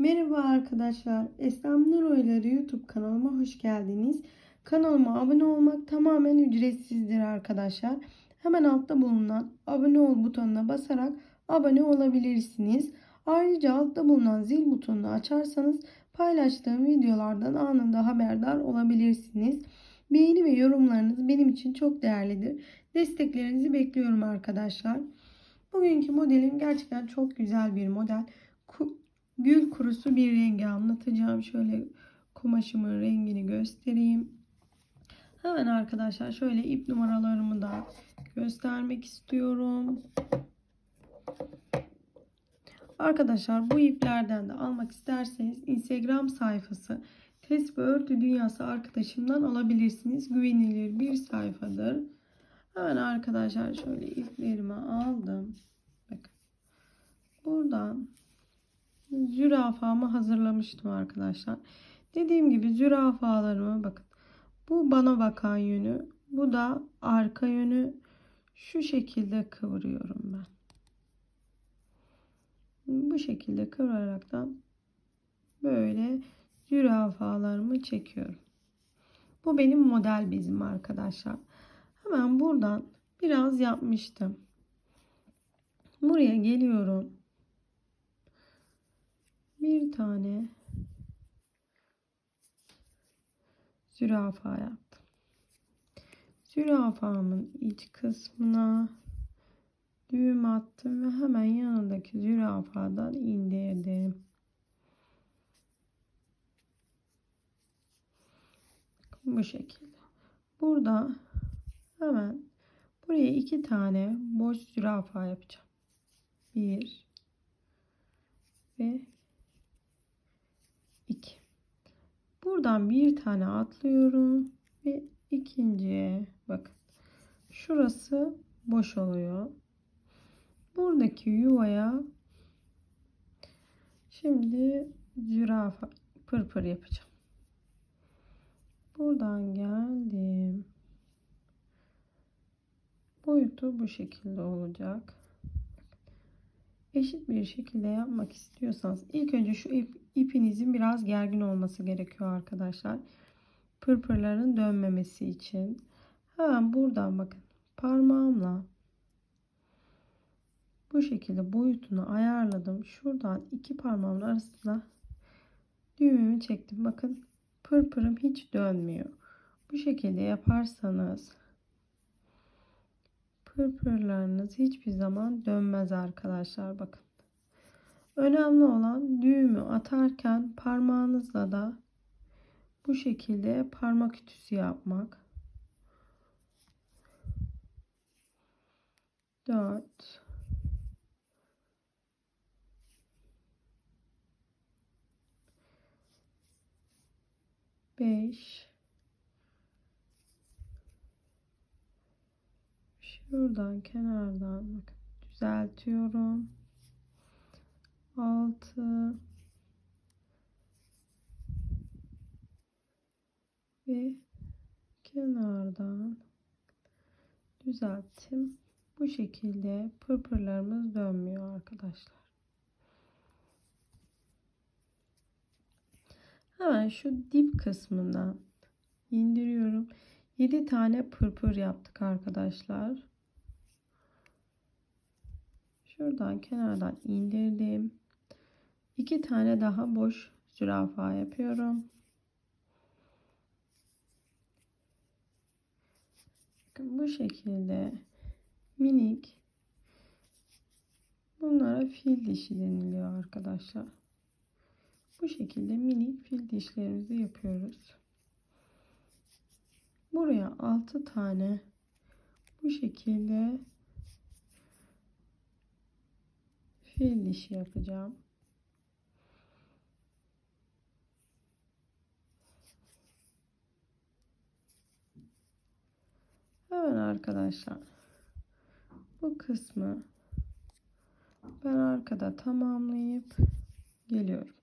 Merhaba arkadaşlar. Eslem Nur Oyları YouTube kanalıma hoş geldiniz. Kanalıma abone olmak tamamen ücretsizdir arkadaşlar. Hemen altta bulunan abone ol butonuna basarak abone olabilirsiniz. Ayrıca altta bulunan zil butonunu açarsanız paylaştığım videolardan anında haberdar olabilirsiniz. Beğeni ve yorumlarınız benim için çok değerlidir. Desteklerinizi bekliyorum arkadaşlar. Bugünkü modelim gerçekten çok güzel bir model. Gül kurusu bir rengi anlatacağım. Şöyle kumaşımın rengini göstereyim. Hemen arkadaşlar şöyle ip numaralarımı da göstermek istiyorum. Arkadaşlar bu iplerden de almak isterseniz Instagram sayfası Test ve Örtü Dünyası arkadaşımdan alabilirsiniz. Güvenilir bir sayfadır. Hemen arkadaşlar şöyle iplerimi aldım. Bakın. Buradan zürafamı hazırlamıştım arkadaşlar. Dediğim gibi zürafalarımı bakın. Bu bana bakan yönü. Bu da arka yönü. Şu şekilde kıvırıyorum ben. Bu şekilde kıvıraraktan böyle zürafalarımı çekiyorum. Bu benim model bezim arkadaşlar. Hemen buradan biraz yapmıştım. Buraya geliyorum. Tane zürafa yaptım. Zürafamın iç kısmına düğüm attım ve hemen yanındaki zürafadan indirdim. Bu şekilde. Burada hemen buraya iki tane boş zürafa yapacağım. Bir ve iki. Buradan bir tane atlıyorum ve ikinciye bakın. Şurası boş oluyor. Buradaki yuvaya şimdi zürafa pırpır yapacağım. Buradan geldim. Boyutu bu şekilde olacak. Eşit bir şekilde yapmak istiyorsanız ilk önce şu ip, ipinizin biraz gergin olması gerekiyor arkadaşlar. Pırpırların dönmemesi için. Hemen buradan bakın parmağımla bu şekilde boyutunu ayarladım. Şuradan iki parmağımın arasına düğümümü çektim. Bakın pırpırım hiç dönmüyor. Bu şekilde yaparsanız pırpırlarınız hiçbir zaman dönmez arkadaşlar. Bakın. Önemli olan düğümü atarken parmağınızla da bu şekilde parmak ütüsü yapmak. 4 5 Şuradan kenardan bakın düzeltiyorum. 6 ve kenardan düzelttim. Bu şekilde pırpırlarımız dönmüyor arkadaşlar. Hemen şu dip kısmından indiriyorum. 7 tane pırpır yaptık arkadaşlar. Şuradan kenardan indirdim. 2 tane daha boş zürafa yapıyorum. Bakın bu şekilde minik bunlara fil dişi deniliyor arkadaşlar. Bu şekilde minik fil dişlerimizi yapıyoruz. Buraya 6 tane bu şekilde fil dişi yapacağım. Hemen arkadaşlar bu kısmı ben arkada tamamlayıp geliyorum.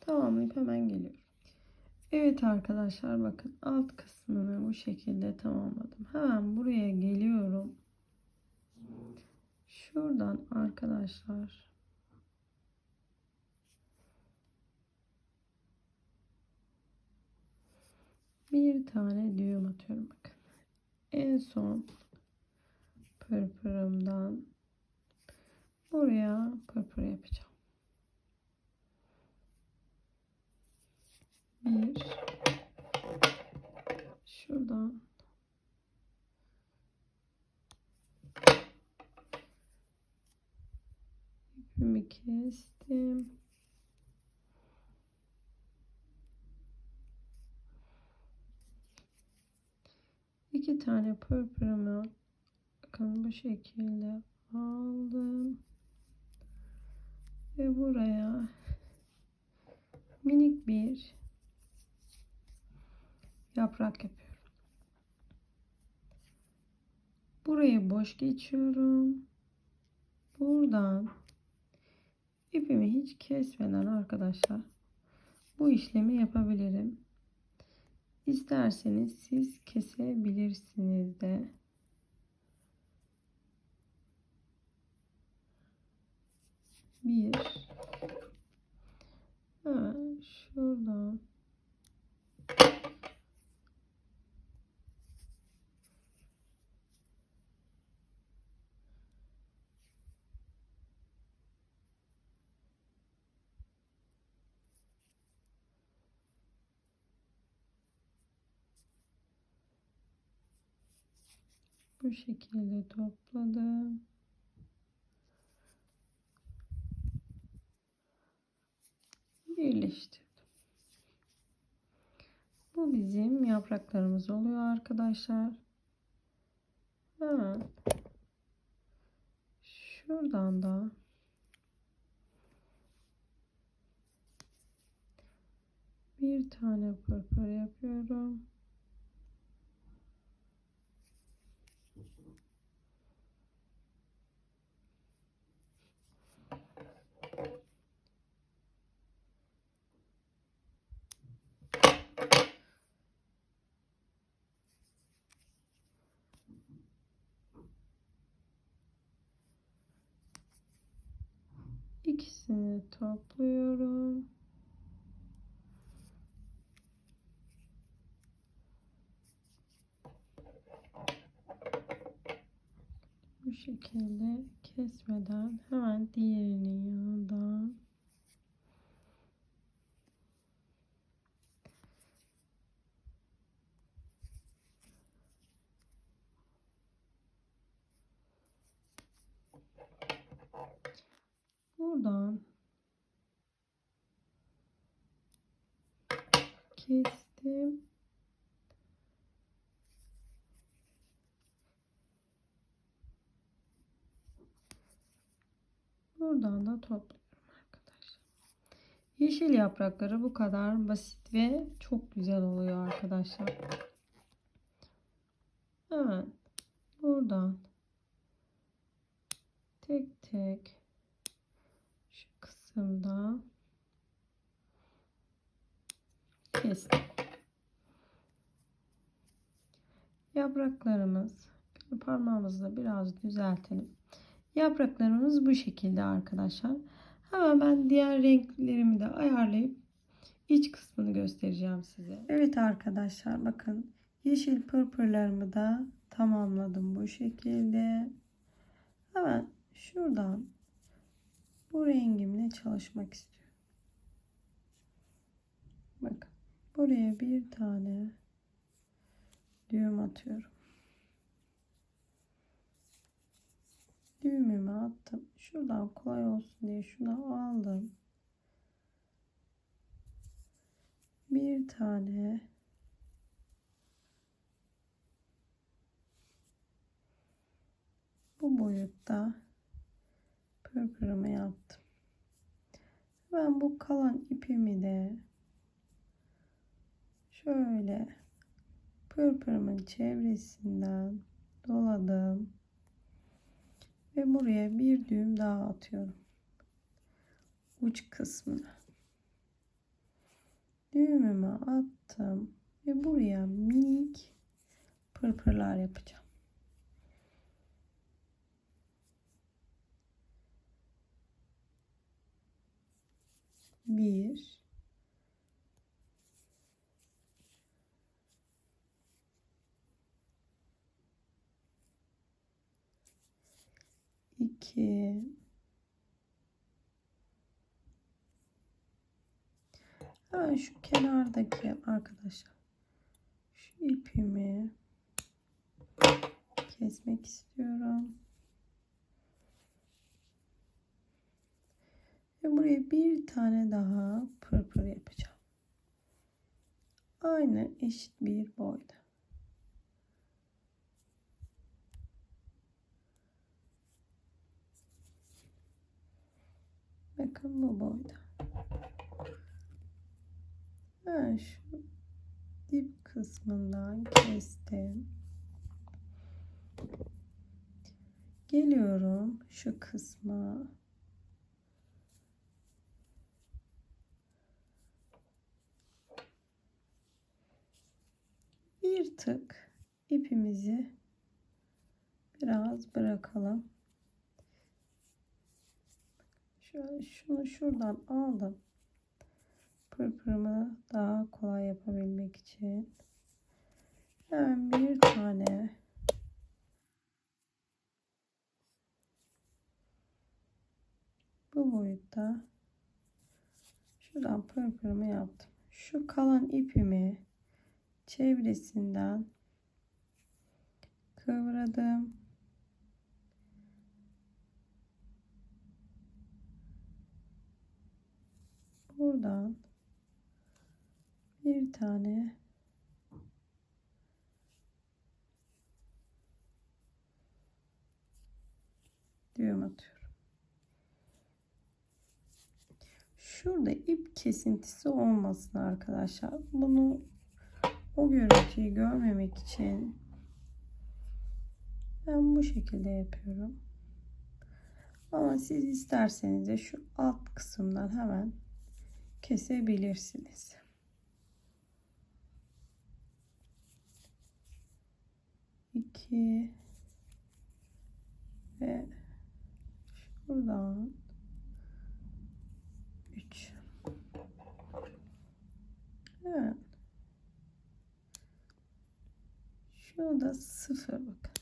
Tamamlayıp hemen geliyorum. Evet arkadaşlar bakın alt kısmını bu şekilde tamamladım. Hemen buraya geliyorum. Şuradan arkadaşlar bir tane düğüm atıyorum bakın. En son pırpırımdan buraya pırpır yapacağım. Bir şuradan ipimi kestim. İki tane pırpırımı bakın bu şekilde aldım. Ve buraya minik bir yaprak yapıyorum. Burayı boş geçiyorum. Buradan ipimi hiç kesmeden arkadaşlar bu işlemi yapabilirim. İsterseniz siz kesebilirsiniz de. Bir. Hemen şuradan. Bu şekilde topladım. Birleştirdim. Bu bizim yapraklarımız oluyor arkadaşlar. Şuradan da bir tane pırpır yapıyorum. İkisini topluyorum. Bu şekilde kesmeden hemen diğerinin yanından buradan kestim. Buradan da topluyorum arkadaşlar. Yeşil yaprakları bu kadar basit ve çok güzel oluyor arkadaşlar. Hemen buradan tek tek kısımda kestim. Yapraklarımız parmağımızla biraz düzeltelim. Yapraklarımız bu şekilde arkadaşlar. Hemen ben diğer renklerimi de ayarlayıp iç kısmını göstereceğim size. Evet arkadaşlar bakın yeşil pırpırlarımı da tamamladım bu şekilde. Hemen şuradan bu rengimle çalışmak istiyorum. Bakın buraya bir tane düğüm atıyorum. düğümümü attım. Şuradan kolay olsun diye şunu aldım. Bir tane bu boyutta pırpırımı yaptım. Ben bu kalan ipimi de şöyle pırpırımın çevresinden doladım. Ve buraya bir düğüm daha atıyorum. Uç kısmına. düğümümü attım ve buraya minik pırpırlar yapacağım. Bir, iki, Hemen şu kenardaki arkadaşlar şu ipimi kesmek istiyorum. Ve buraya bir tane daha pırpır yapacağım. Aynı eşit bir boyda. Bakın bu boyda. Ben şu dip kısmından kestim. Geliyorum şu kısma. Bir tık ipimizi biraz bırakalım. Şöyle şunu şuradan aldım. Pırpırımı daha kolay yapabilmek için. Hemen bir tane bu boyutta şuradan pırpırımı yaptım. Şu kalan ipimi çevresinden kıvradım. Buradan bir tane düğüm atıyorum. Şurada ip kesintisi olmasın arkadaşlar. Bunu o görüntüyü görmemek için ben bu şekilde yapıyorum. Ama siz isterseniz de şu alt kısımdan hemen kesebilirsiniz. İki ve şuradan üç. Evet. Şunu da sıfır bakın.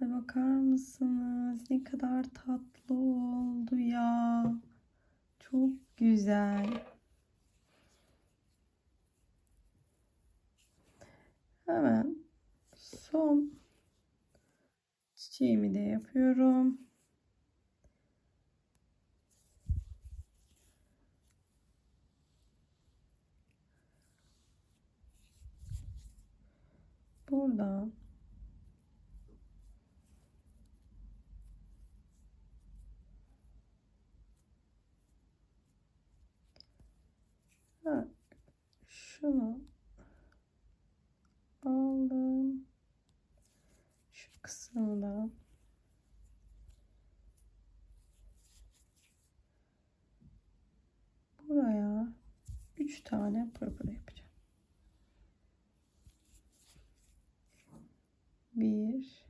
Ay bakar mısınız? Ne kadar tatlı oldu ya. Çok güzel. Hemen son çiçeğimi de yapıyorum. Buradan ha, şunu aldım. Şu kısımdan buraya üç tane pırpır yapacağım. Bir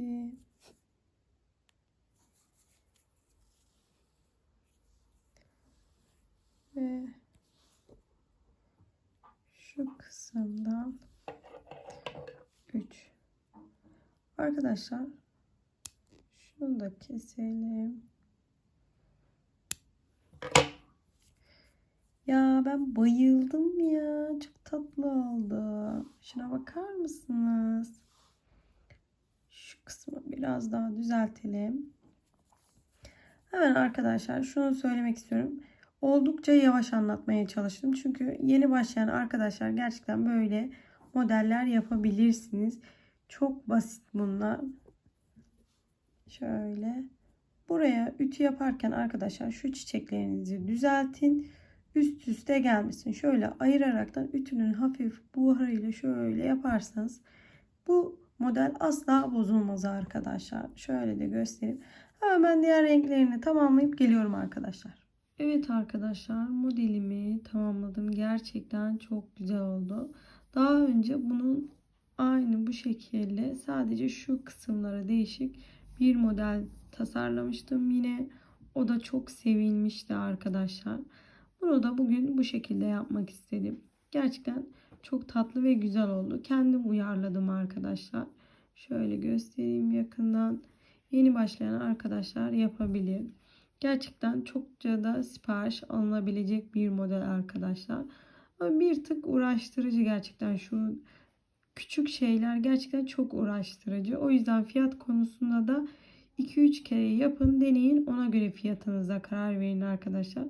iki ve şu kısımdan 3 arkadaşlar şunu da keselim. Ya ben bayıldım ya çok tatlı oldu. Şuna bakar mısınız şu kısmı biraz daha düzeltelim hemen arkadaşlar şunu söylemek istiyorum oldukça yavaş anlatmaya çalıştım. Çünkü yeni başlayan arkadaşlar gerçekten böyle modeller yapabilirsiniz. Çok basit bunlar. Şöyle. Buraya ütü yaparken arkadaşlar şu çiçeklerinizi düzeltin. Üst üste gelmesin. Şöyle ayıraraktan ütünün hafif buharıyla şöyle yaparsanız bu model asla bozulmaz arkadaşlar. Şöyle de göstereyim. Hemen diğer renklerini tamamlayıp geliyorum arkadaşlar. Evet arkadaşlar modelimi tamamladım. Gerçekten çok güzel oldu. Daha önce bunun aynı bu şekilde sadece şu kısımlara değişik bir model tasarlamıştım. Yine o da çok sevilmişti arkadaşlar. Bunu da bugün bu şekilde yapmak istedim. Gerçekten çok tatlı ve güzel oldu. Kendim uyarladım arkadaşlar. Şöyle göstereyim yakından. Yeni başlayan arkadaşlar yapabilir. Gerçekten çokça da sipariş alınabilecek bir model arkadaşlar. Ama bir tık uğraştırıcı gerçekten şu küçük şeyler gerçekten çok uğraştırıcı. O yüzden fiyat konusunda da 2-3 kere yapın, deneyin. Ona göre fiyatınıza karar verin arkadaşlar.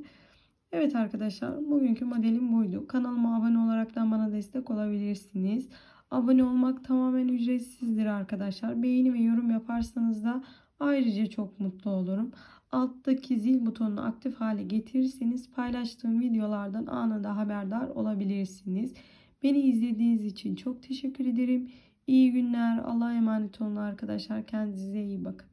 Evet arkadaşlar bugünkü modelim buydu. Kanalıma abone olaraktan bana destek olabilirsiniz. Abone olmak tamamen ücretsizdir arkadaşlar. Beğeni ve yorum yaparsanız da ayrıca çok mutlu olurum. Alttaki zil butonunu aktif hale getirirseniz paylaştığım videolardan anında haberdar olabilirsiniz. Beni izlediğiniz için çok teşekkür ederim. İyi günler. Allah'a emanet olun arkadaşlar. Kendinize iyi bakın.